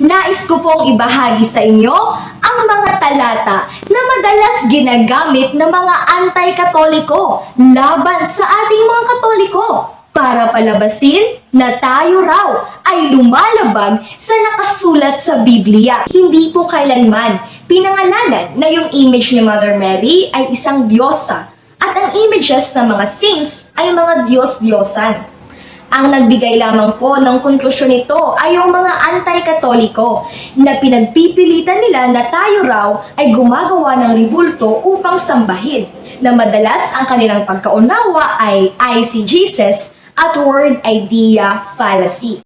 nais ko pong ibahagi sa inyo ang mga talata na madalas ginagamit ng mga anti-katoliko laban sa ating mga katoliko para palabasin na tayo raw ay lumalabag sa nakasulat sa Biblia. Hindi po kailanman pinangalanan na yung image ni Mother Mary ay isang diyosa at ang images ng mga saints ay mga Diyos-Diyosan. Ang nagbigay lamang po ng konklusyon nito ay yung mga anti-katoliko na pinagpipilitan nila na tayo raw ay gumagawa ng ribulto upang sambahin na madalas ang kanilang pagkaunawa ay ICGSS at word idea fallacy.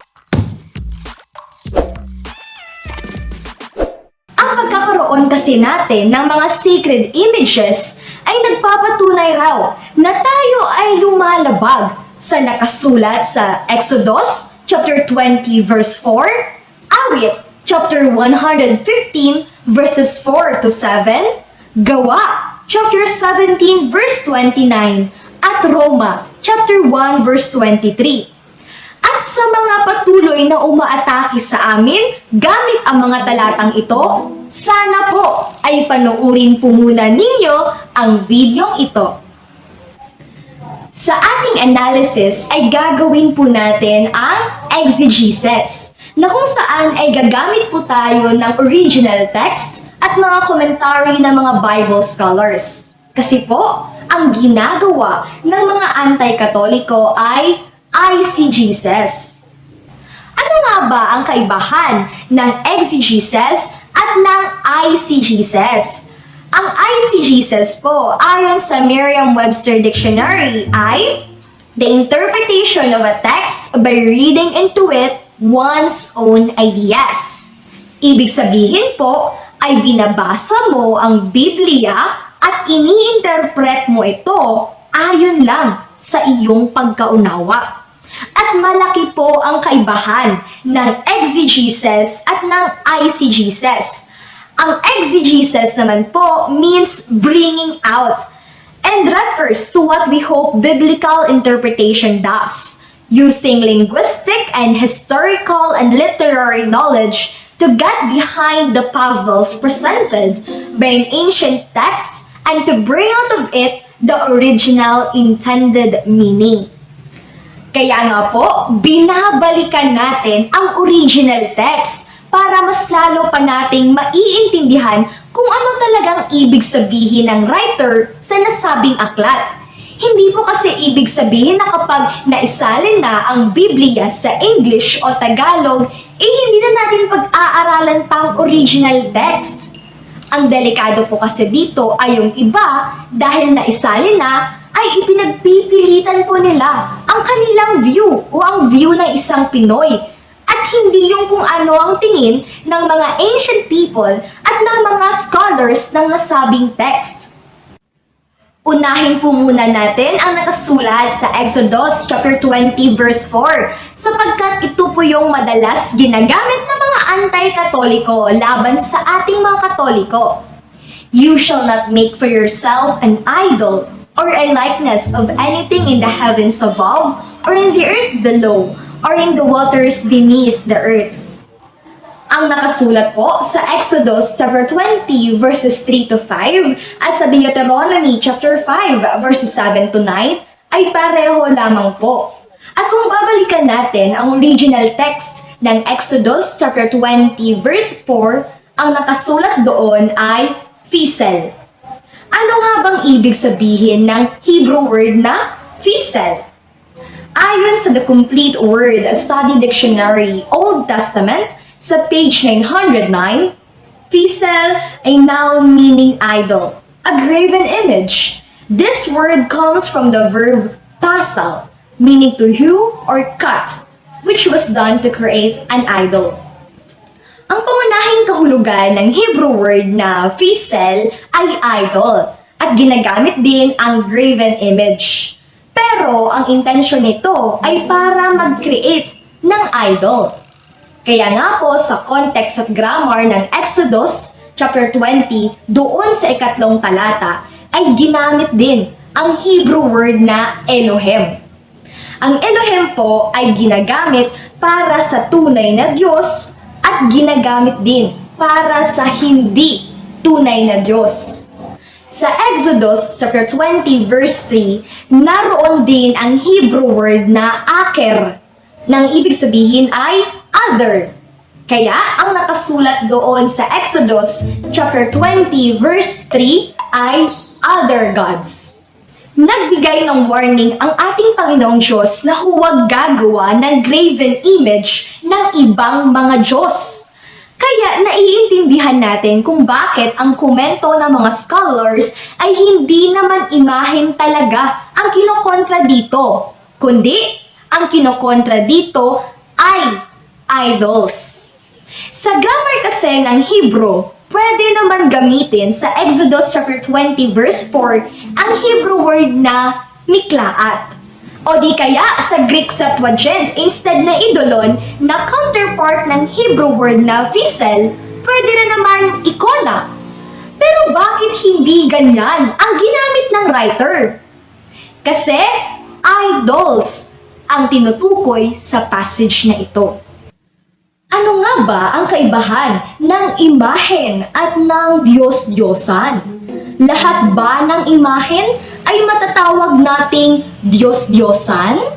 Ang pagkakaroon kasi natin ng mga sacred images ay nagpapatunay raw na tayo ay lumalabag sa nakasulat sa Exodus chapter 20 verse 4, Awit chapter 115 verses 4 to 7, Gawa chapter 17 verse 29, at Roma chapter 1 verse 23. At sa mga patuloy na umaatake sa amin gamit ang mga talatang ito, sana po ay panuurin po muna ninyo ang videong ito. Sa ating analysis ay gagawin po natin ang exegesis na kung saan ay gagamit po tayo ng original text at mga commentary ng mga Bible scholars. Kasi po, ang ginagawa ng mga anti-katoliko ay eisegesis. Ano nga ba ang kaibahan ng exegesis at ng eisegesis? Ang eisegesis po, ayon sa Merriam-Webster Dictionary, ay the interpretation of a text by reading into it one's own ideas. Ibig sabihin po, ay binabasa mo ang Biblia at iniinterpret mo ito ayon lang sa iyong pagkaunawa. At malaki po ang kaibahan ng exegesis at ng eisegesis. Ang exegesis naman po means bringing out and refers to what we hope biblical interpretation does, using linguistic and historical and literary knowledge to get behind the puzzles presented by an ancient text and to bring out of it the original intended meaning. Kaya nga po, binabalikan natin ang original text para mas lalo pa nating maiintindihan kung ano talagang ibig sabihin ng writer sa nasabing aklat. Hindi po kasi ibig sabihin na kapag naisalin na ang Biblia sa English o Tagalog, eh hindi na natin pag-aaralan pa ang original text. Ang delikado po kasi dito ay yung iba dahil naisalin na ay ipinagpipilitan po nila ang kanilang view o ang view ng isang Pinoy hindi yung kung ano ang tingin ng mga ancient people at ng mga scholars ng nasabing text. Unahin po muna natin ang nakasulat sa Exodus chapter 20 verse 4 sapagkat ito po yung madalas ginagamit ng mga anti-katoliko laban sa ating mga katoliko. You shall not make for yourself an idol or a likeness of anything in the heavens above or in the earth below or in the waters beneath the earth. Ang nakasulat po sa Exodus chapter 20 verses 3 to 5 at sa Deuteronomy chapter 5 verses 7 to 9 ay pareho lamang po. At kung babalikan natin ang original text ng Exodus chapter 20 verse 4, ang nakasulat doon ay fisel. Ano nga bang ibig sabihin ng Hebrew word na fisel? Ayon sa The Complete Word Study Dictionary Old Testament, sa page 909, Fisel ay noun meaning idol, a graven image. This word comes from the verb pasal, meaning to hew or cut, which was done to create an idol. Ang pangunahing kahulugan ng Hebrew word na fisel ay idol at ginagamit din ang graven image. Pero ang intensyon nito ay para mag-create ng idol. Kaya nga po sa context at grammar ng Exodus chapter 20 doon sa ikatlong talata ay ginamit din ang Hebrew word na Elohim. Ang Elohim po ay ginagamit para sa tunay na Diyos at ginagamit din para sa hindi tunay na Diyos. Sa Exodus chapter 20 verse 3, naroon din ang Hebrew word na aker, nang ibig sabihin ay other. Kaya ang nakasulat doon sa Exodus chapter 20 verse 3 ay other gods. Nagbigay ng warning ang ating Panginoong Diyos na huwag gagawa ng graven image ng ibang mga Diyos. Kaya naiintindihan natin kung bakit ang komento ng mga scholars ay hindi naman imahen talaga ang kinokontra dito, kundi ang kinokontra dito ay idols. Sa grammar kasi ng Hebrew, pwede naman gamitin sa Exodus chapter 20 verse 4 ang Hebrew word na miklaat. O di kaya sa Greek Septuagint, instead na idolon, na counterpart ng Hebrew word na vessel, pwede na naman ikona. Pero bakit hindi ganyan ang ginamit ng writer? Kasi idols ang tinutukoy sa passage na ito. Ano nga ba ang kaibahan ng imahen at ng Diyos-Diyosan? Lahat ba ng imahen ay matatawag nating Diyos-Diyosan?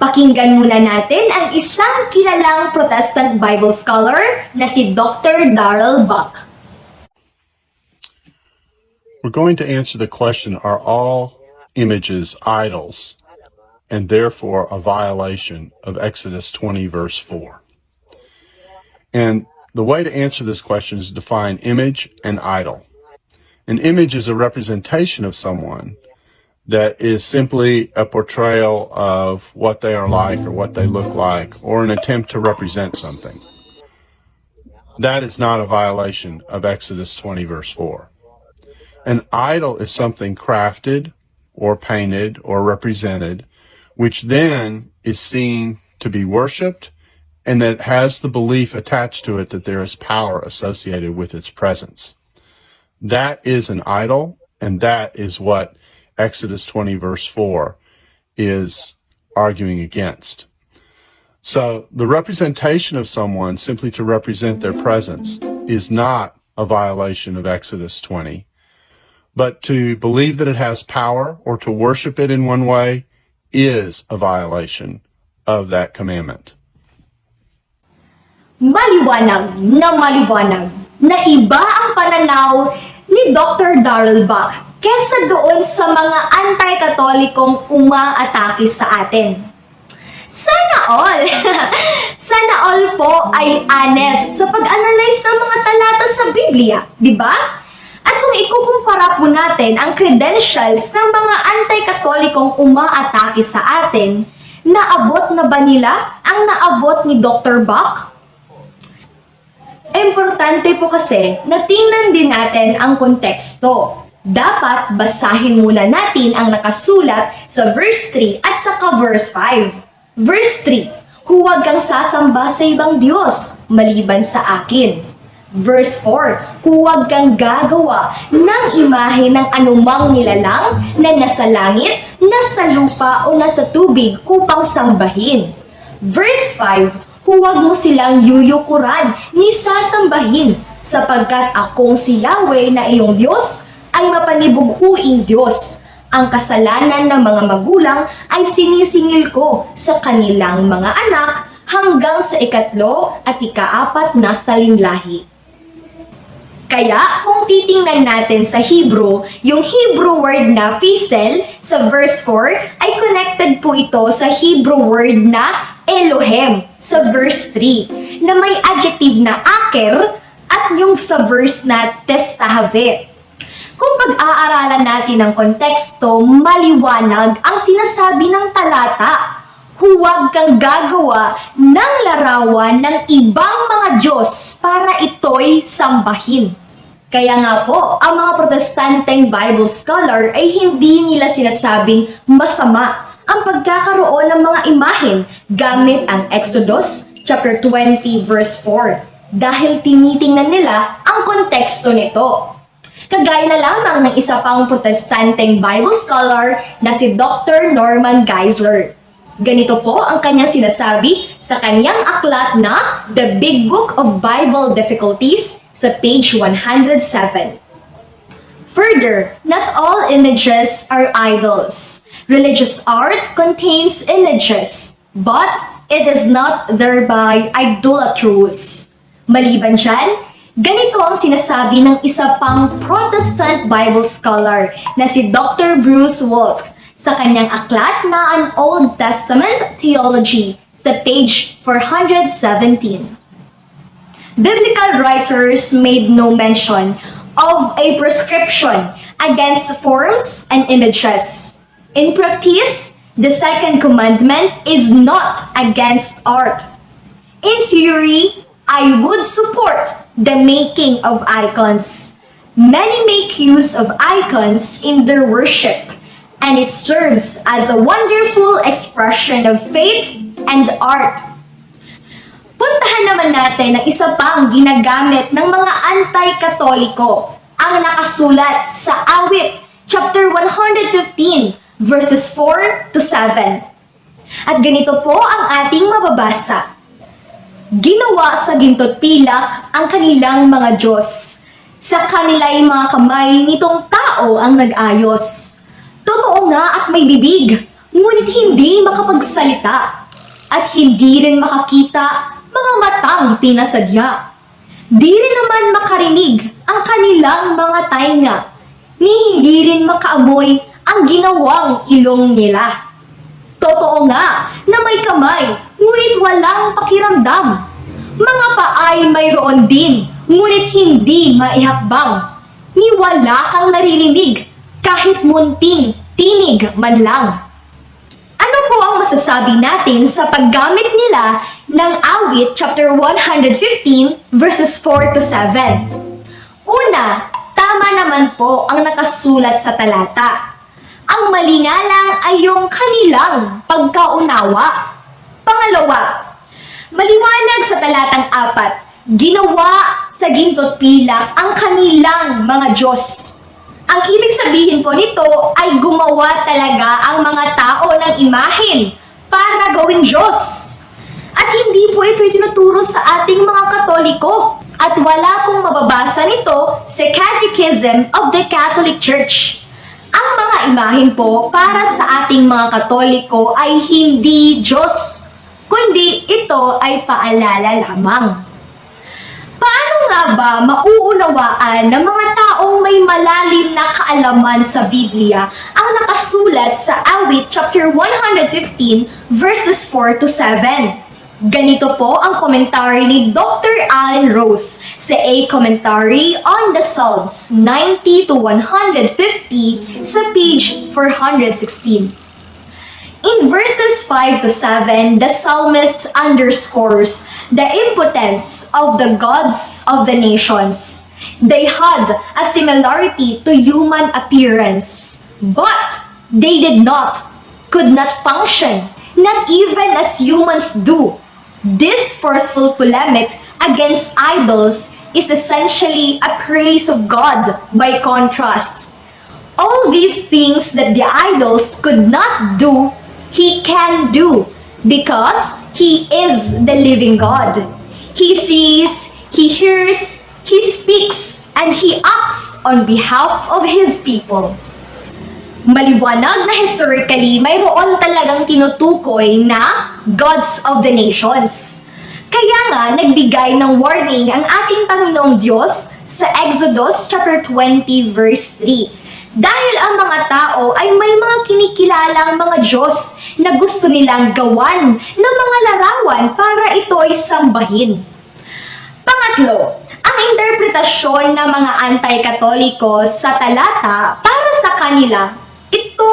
Pakinggan muna natin ang isang kilalang Protestant Bible scholar na si Dr. Darrell Buck. We're going to answer the question Are all images idols and therefore a violation of Exodus 20, verse 4? And the way to answer this question is to define image and idol. An image is a representation of someone that is simply a portrayal of what they are like or what they look like or an attempt to represent something. That is not a violation of Exodus 20, verse 4. An idol is something crafted or painted or represented, which then is seen to be worshiped and that has the belief attached to it that there is power associated with its presence. That is an idol, and that is what Exodus 20, verse 4 is arguing against. So the representation of someone simply to represent their presence is not a violation of Exodus 20. But to believe that it has power or to worship it in one way is a violation of that commandment. Maliwanag na maliwanag na iba ang pananaw ni Dr. Darrell Buck kesa doon sa mga anti-katolikong umaatake sa atin. Sana all! Sana all po ay honest sa pag-analyze ng mga talata sa Biblia, di ba? At kung ikukumpara po natin ang credentials ng mga anti-katolikong umaatake sa atin, naabot na ba nila ang naabot ni Dr. Buck? Importante po kasi na tingnan din natin ang konteksto. Dapat basahin muna natin ang nakasulat sa verse 3 at saka verse 5. Verse 3, Huwag kang sasamba sa ibang Diyos maliban sa akin. Verse 4, Huwag kang gagawa ng imahe ng anumang nilalang na nasa langit, nasa lupa o nasa tubig upang sambahin. Verse 5, Huwag mo silang yuyukuran ni sasambahin, sapagkat akong si Yahweh na iyong Diyos ay mapanibughuing Diyos. Ang kasalanan ng mga magulang ay sinisingil ko sa kanilang mga anak hanggang sa ikatlo at ikaapat na salinlahi. Kaya kung titingnan natin sa Hebrew, yung Hebrew word na fisel sa verse 4 ay connected po ito sa Hebrew word na Elohem sa verse 3 na may adjective na aker at yung sa verse na testahavet. Kung pag-aaralan natin ang konteksto, maliwanag ang sinasabi ng talata. Huwag kang gagawa ng larawan ng ibang mga Diyos para ito'y sambahin. Kaya nga po, ang mga protestanteng Bible scholar ay hindi nila sinasabing masama ang pagkakaroon ng mga imahen gamit ang Exodus chapter 20 verse 4 dahil tinitingnan nila ang konteksto nito. Kagaya na lamang ng isa pang protestanteng Bible scholar na si Dr. Norman Geisler. Ganito po ang kanyang sinasabi sa kanyang aklat na The Big Book of Bible Difficulties sa page 107. Further, not all images are idols. Religious art contains images, but it is not thereby idolatrous. Maliban dyan, ganito ang sinasabi ng isa pang Protestant Bible scholar na si Dr. Bruce Walt sa kanyang aklat na An Old Testament Theology sa page 417. Biblical writers made no mention of a prescription against forms and images. In practice, the second commandment is not against art. In theory, I would support the making of icons. Many make use of icons in their worship, and it serves as a wonderful expression of faith and art. Puntahan naman natin ang isa pang ginagamit ng mga anti-katoliko, ang nakasulat sa Awit, chapter 115, verses 4 to 7. At ganito po ang ating mababasa. Ginawa sa gintot pilak ang kanilang mga Diyos. Sa kanila'y mga kamay nitong tao ang nag-ayos. Totoo nga at may bibig, ngunit hindi makapagsalita. At hindi rin makakita mga matang pinasadya. Di rin naman makarinig ang kanilang mga tainga, ni hindi rin makaamoy ang ginawang ilong nila. Totoo nga na may kamay, ngunit walang pakiramdam. Mga paay mayroon din, ngunit hindi maihakbang. Ni wala kang naririnig, kahit munting tinig man lang. Ano po ang masasabi natin sa paggamit nila ng awit chapter 115 verses 4 to 7? Una, tama naman po ang nakasulat sa talata. Ang mali nga lang ay yung kanilang pagkaunawa. Pangalawa, maliwanag sa talatang apat, ginawa sa gintot pilak ang kanilang mga Diyos. Ang ibig sabihin po nito ay gumawa talaga ang mga tao ng imahen para gawing Diyos. At hindi po ito itinuturo sa ating mga Katoliko. At wala pong mababasa nito sa Catechism of the Catholic Church. Ang mga imahen po para sa ating mga Katoliko ay hindi Diyos, kundi ito ay paalala lamang. Paano nga ba mauunawaan ng mga taong may malalim na kaalaman sa Biblia ang nakasulat sa Awit chapter 115 verses 4 to 7? Ganito po ang komentary ni Dr. Allen Rose sa A Commentary on the Psalms 90 to 150 sa page 416. In verses 5 to 7, the psalmist underscores the impotence of the gods of the nations. They had a similarity to human appearance, but they did not, could not function, not even as humans do. This forceful polemic against idols is essentially a praise of God by contrast. All these things that the idols could not do, he can do because he is the living God. He sees, he hears, he speaks, and he acts on behalf of his people. Maliwanag na historically, mayroon talagang tinutukoy na gods of the nations. Kaya nga, nagbigay ng warning ang ating Panginoong Diyos sa Exodus chapter 20 verse 3. Dahil ang mga tao ay may mga kinikilalang mga Diyos na gusto nilang gawan ng mga larawan para ito ay sambahin. Pangatlo, ang interpretasyon ng mga anti-katoliko sa talata para sa kanila,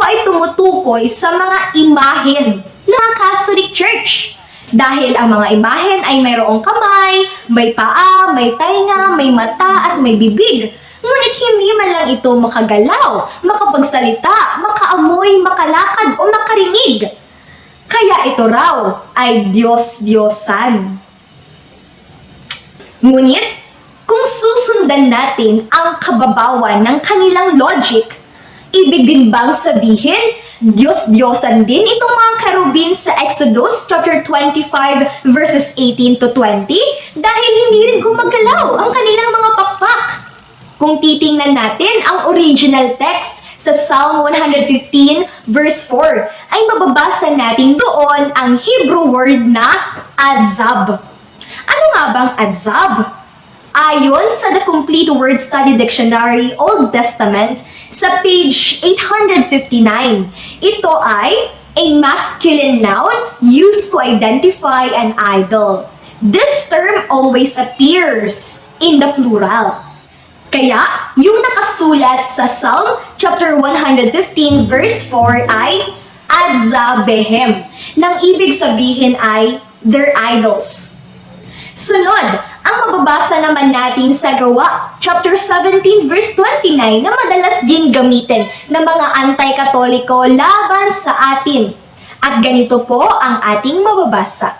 ay tumutukoy sa mga imahen ng Catholic Church. Dahil ang mga imahen ay mayroong kamay, may paa, may tainga, may mata at may bibig. Ngunit hindi man lang ito makagalaw, makapagsalita, makaamoy, makalakad o makarinig. Kaya ito raw ay Diyos-Diyosan. Ngunit, kung susundan natin ang kababawan ng kanilang logic, ibig din bang sabihin Diyos-Diyosan din itong mga kerubin sa Exodus chapter 25 verses 18 to 20 dahil hindi rin gumagalaw ang kanilang mga pakpak. Kung titingnan natin ang original text sa Psalm 115 verse 4 ay mababasa natin doon ang Hebrew word na adzab. Ano nga bang adzab? Ayon sa The Complete Word Study Dictionary Old Testament sa page 859, ito ay a masculine noun used to identify an idol. This term always appears in the plural. Kaya, yung nakasulat sa Psalm chapter 115 verse 4 ay Adzabehem, nang ibig sabihin ay their idols. Sunod, ang mababasa naman natin sa Gawa, chapter 17, verse 29, na madalas din gamitin ng mga anti-katoliko laban sa atin. At ganito po ang ating mababasa.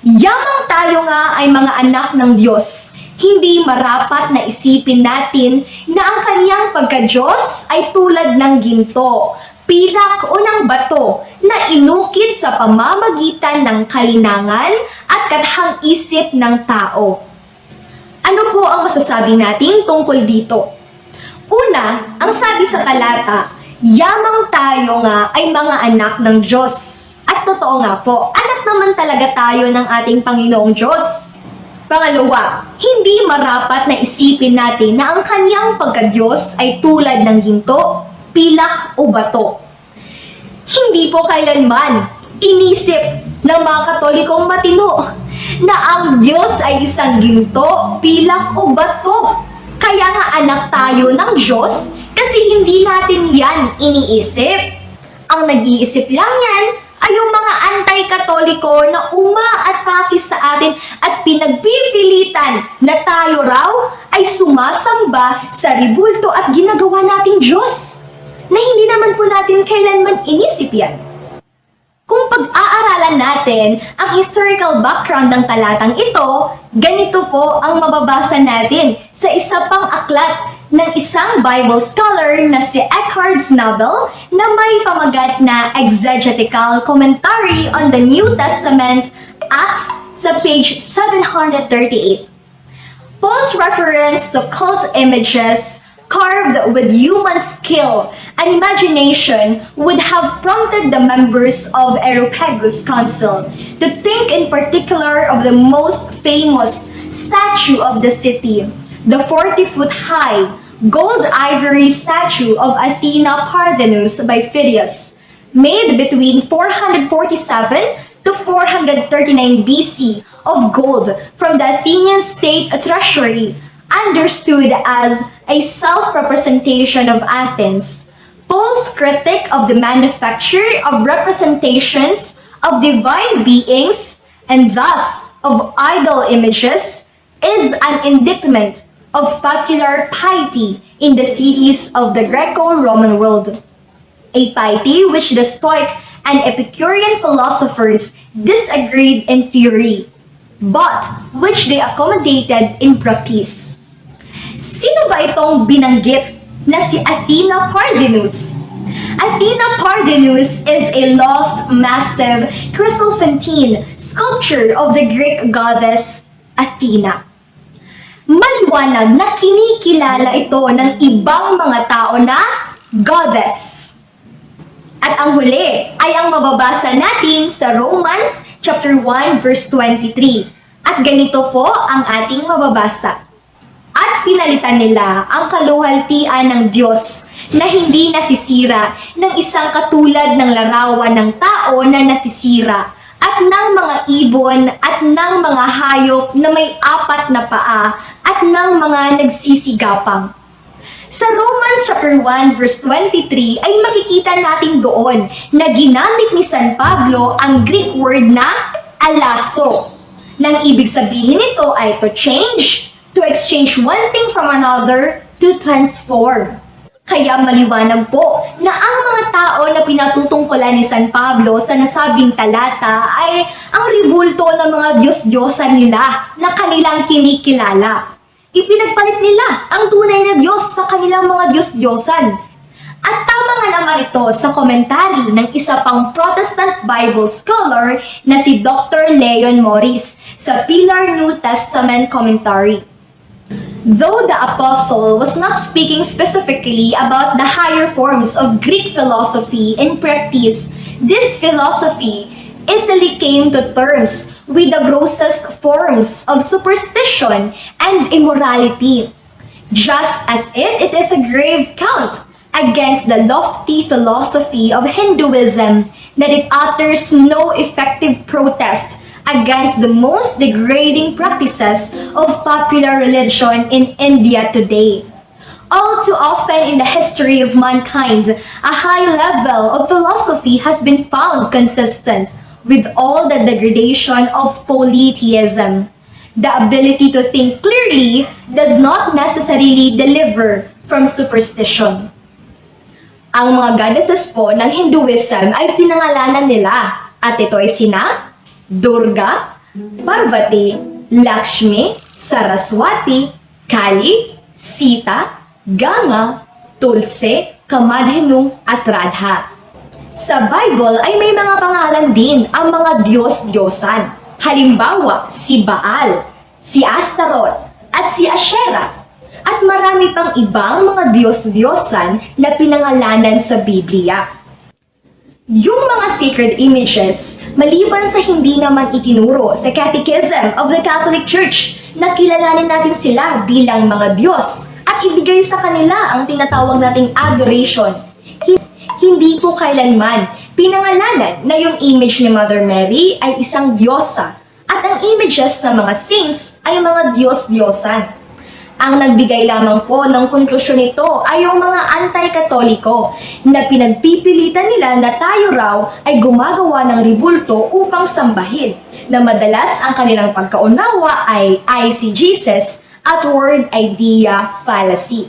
Yamang tayo nga ay mga anak ng Diyos, hindi marapat na isipin natin na ang kaniyang pagka-Diyos ay tulad ng ginto, pilak o ng bato na inukit sa pamamagitan ng kalinangan at kathang isip ng tao. Ano po ang masasabi natin tungkol dito? Una, ang sabi sa talata, yamang tayo nga ay mga anak ng Diyos. At totoo nga po, anak naman talaga tayo ng ating Panginoong Diyos. Pangalawa, hindi marapat na isipin natin na ang kanyang pagka-Diyos ay tulad ng ginto, pilak o bato. Hindi po kailanman inisip ng mga katolikong matino na ang Diyos ay isang ginto, pilak o bato. Kaya nga anak tayo ng Diyos kasi hindi natin yan iniisip. Ang nag-iisip lang yan ay yung mga anti-katoliko na umaatake sa atin at pinagpipilitan na tayo raw ay sumasamba sa ribulto at ginagawa nating Diyos na hindi naman po natin kailanman inisip yan. Kung pag-aaralan natin ang historical background ng talatang ito, ganito po ang mababasa natin sa isa pang aklat ng isang Bible scholar na si Eckhard Snabel na may pamagat na Exegetical Commentary on the New Testament, Acts sa page 738. Paul's reference to cult images carved with human skill and imagination would have prompted the members of Areopagus Council to think in particular of the most famous statue of the city, the 40 foot high gold ivory statue of Athena Parthenos by Phidias, made between 447 to 439 BC of gold from the Athenian state treasury, understood as a self-representation of Athens. Paul's critic of the manufacture of representations of divine beings and thus of idol images is an indictment of popular piety in the cities of the Greco-Roman world a piety which the Stoic and Epicurean philosophers disagreed in theory, but which they accommodated in practice. Sino ba itong binanggit na si Athena Pardenus? Athena Pardenus is a lost, massive crystal fontaine sculpture of the Greek goddess Athena. Maliwanag na kinikilala ito ng ibang mga tao na goddess. At ang huli ay ang mababasa natin sa Romans chapter 1 verse 23. At ganito po ang ating mababasa. At pinalitan nila ang kaluhaltian ng Diyos na hindi nasisira ng isang katulad ng larawan ng tao na nasisira at ng mga ibon at ng mga hayop na may apat na paa at ng mga nagsisigapang. Sa Romans chapter 1 verse 23 ay makikita natin doon na ginamit ni San Pablo ang Greek word na alaso. Nang ibig sabihin nito ay to change, to exchange one thing from another, to transform. Kaya maliwanag po na ang mga tao na pinatutungkulan ni San Pablo sa nasabing talata ay ang ribulto ng mga Diyos-Diyosan nila na kanilang kinikilala. Ipinagpalit nila ang tunay na Diyos sa kanilang mga Diyos-Diyosan. At tama nga naman ito sa komentary ng isa pang Protestant Bible scholar na si Dr. Leon Morris sa Pilar New Testament Commentary. Though the apostle was not speaking specifically about the higher forms of Greek philosophy in practice, this philosophy easily came to terms with the grossest forms of superstition and immorality. Just as if it is a grave count against the lofty philosophy of Hinduism that it utters no effective protest against the most degrading practices of popular religion in India today. All too often in the history of mankind, a high level of philosophy has been found consistent with all the degradation of polytheism. The ability to think clearly does not necessarily deliver from superstition. Ang mga goddesses po ng Hinduism ay pinangalanan nila at ito ay sina Durga, Parvati, Lakshmi, Saraswati, Kali, Sita, Ganga, Tulse, Kamadhenu at Radha. Sa Bible ay may mga pangalan din ang mga Diyos-Diyosan. Halimbawa, si Baal, si Astaroth, at si Asherah. At marami pang ibang mga Diyos-Diyosan na pinangalanan sa Biblia. Yung mga sacred images, maliban sa hindi naman itinuro sa Catechism of the Catholic Church na kilalanin natin sila bilang mga Diyos at ibigay sa kanila ang tinatawag nating adoration. Hi- Hindi po kailanman pinangalanan na yung image ni Mother Mary ay isang Diyosa at ang images ng mga saints ay mga Diyos-Diyosan. Ang nagbigay lamang po ng konklusyon nito ay yung mga anti-katoliko na pinagpipilitan nila na tayo raw ay gumagawa ng ribulto upang sambahin na madalas ang kanilang pagkaunawa ay ICGSS at word idea fallacy.